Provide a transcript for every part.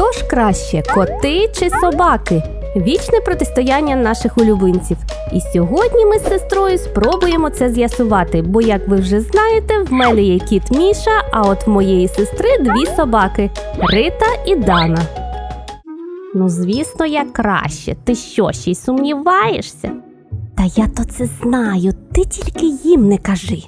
Хто ж краще, коти чи собаки? Вічне протистояння наших улюбленців. І сьогодні ми з сестрою спробуємо це з'ясувати, бо, як ви вже знаєте, в мене є кіт Міша, а от в моєї сестри дві собаки Рита і Дана. Ну, звісно, я краще. Ти що, ще й сумніваєшся? Та я то це знаю, ти тільки їм не кажи.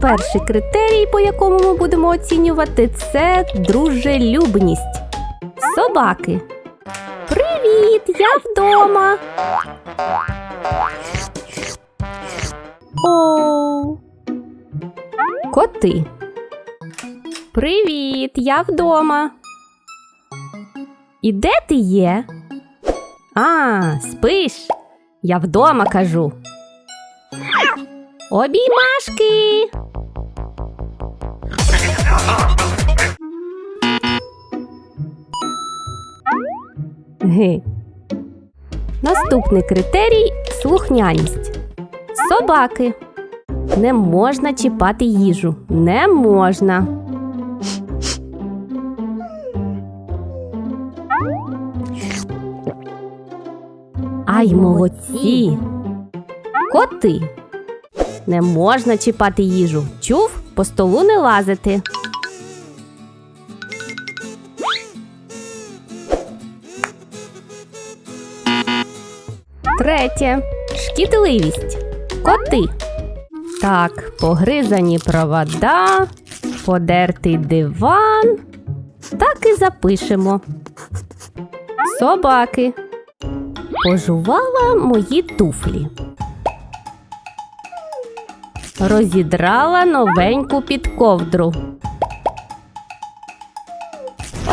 Перший критерій, по якому ми будемо оцінювати, це дружелюбність. Собаки. Привіт, я вдома. О. Коти. Привіт, я вдома. І де ти є? А, спиш. Я вдома кажу. Обіймашки. Ги. Наступний критерій слухняність. Собаки. Не можна чіпати їжу. Не можна. Ай, молодці. Коти. Не можна чіпати їжу. Чув, по столу не лазити. Третє. Шкідливість. Коти. Так, погризані провода, подертий диван. Так і запишемо. Собаки. Пожувала мої туфлі. Розідрала новеньку підковдру.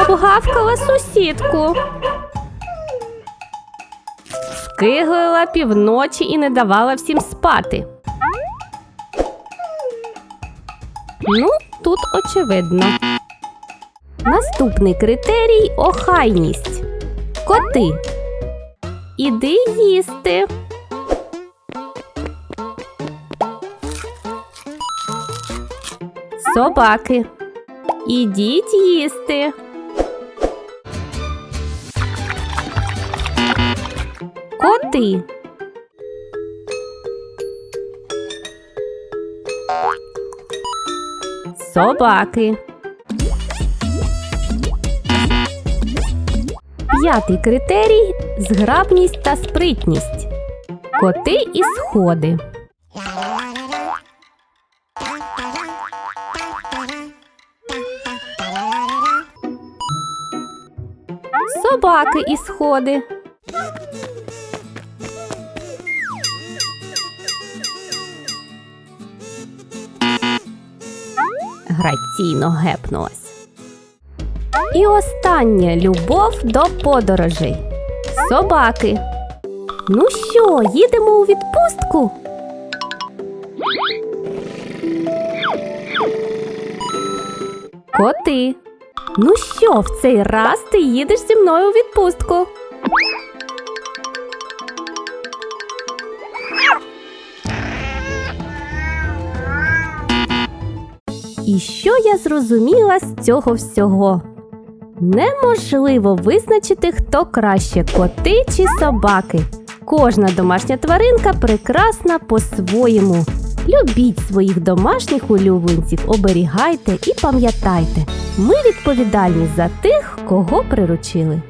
Обгавкала сусідку. Скиглила півночі і не давала всім спати. Ну, тут очевидно. Наступний критерій охайність. Коти. Іди їсти. Собаки. Ідіть їсти. Коти. Собаки. П'ятий критерій зграбність та спритність. Коти і сходи. Собаки і сходи. Граційно гепнулась. І останнє любов до подорожей. Собаки. Ну що, їдемо у відпустку? Коти. Ну що, в цей раз ти їдеш зі мною у відпустку? І що я зрозуміла з цього всього? Неможливо визначити, хто краще коти чи собаки. Кожна домашня тваринка прекрасна по-своєму. Любіть своїх домашніх улюбленців, оберігайте і пам'ятайте, ми відповідальні за тих, кого приручили.